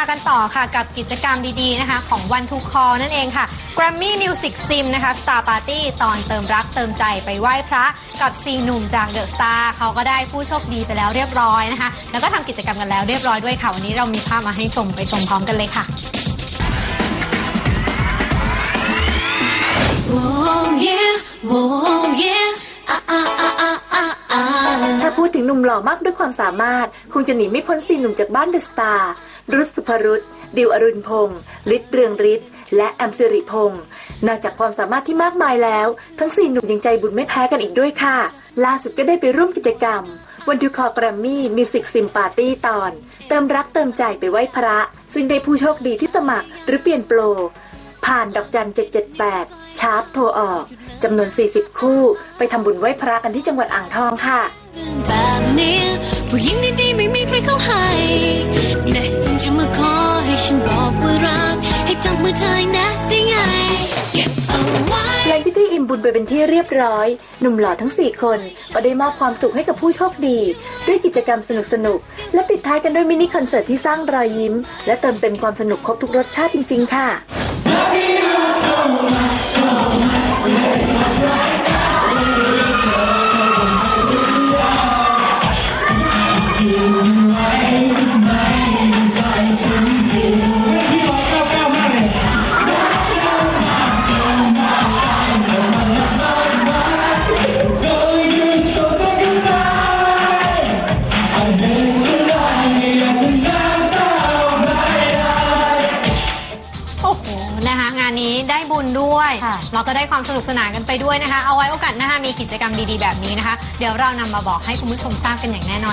มากันต่อค่ะกับกิจกรรมดีๆนะคะ ของ One to Call นั่นเองค่ะ Grammy Music Sim นะคะ Star Party ตอนเติมรักเติมใจไปไหว้พระกับซีหนุ่มจาก The Star เขาก็ได้ผู้โชคดีไปแล้วเรียบร้อยนะคะ แล้วก็ทำกิจกรรมกันแล้วเรียบร้อยด้วยค่ะ วันนี้เรามีภาพมาให้ชมไปชมพร้อมกันเลยค่ะ Whoa, yeah, whoa, yeah, ah, ah, ah, ah, ah, ah. ถ้าพูดถึงหนุ่มหล่อมากด้วยความสามารถ คงจะหนีไม่พ้นสี่หนุ่มจากบ้านเดอะสตาร์ รุษสุภรุษดิวอรุณพงษ์ฤทธิ์เรืองฤทธิ์และแอมสิริพงษ์นอกจากความสามารถที่มากมายแล้ว ทั้งสี่หนุ่มยังใจบุญไม่แพ้กันอีกด้วยค่ะ ล่าสุดก็ได้ไปร่วมกิจกรรม วันดูคอแกรมมี่มิวสิกซิมปาร์ตี้ตอน เติมรักเติมใจไปไหว้พระ ซึ่งได้ผู้โชคดีที่สมัครหรือเปลี่ยนโปร ผ่านดอกจัน 778 ชาร์ปโทรออกจำนวน 40 คู่ ไปทำบุญไหว้พระกันที่จังหวัดอ่างทองค่ะแบบนี้ผู้หญิงดีๆไม่มีใครเข้าให้แน่จะ มาขอให้ฉันบอกว่ารัก ให้จับมือเธอให้แนะได้ไงเก็บเอาไว้ หลังพิธีอิ่มบุญไปเป็นที่เรียบร้อย หนุ่มหล่อทั้ง 4 คนก็ได้มอบความสุขให้กับผู้โชคดี ด้วยกิจกรรมสนุกๆและปิดท้ายกันด้วยมินิคอนเสิร์ตที่สร้างรอยยิ้ม และเติมเต็มความสนุกครบทุกรสชาติจริง ๆ ค่ะ ด้วย ค่ะ เราก็ได้ความสนุกสนานกันไปด้วยนะคะ เอาไว้โอกาสหน้ามีกิจกรรมดีๆแบบนี้นะคะ เดี๋ยวเรานำมาบอกให้คุณผู้ชมทราบกันอย่างแน่นอน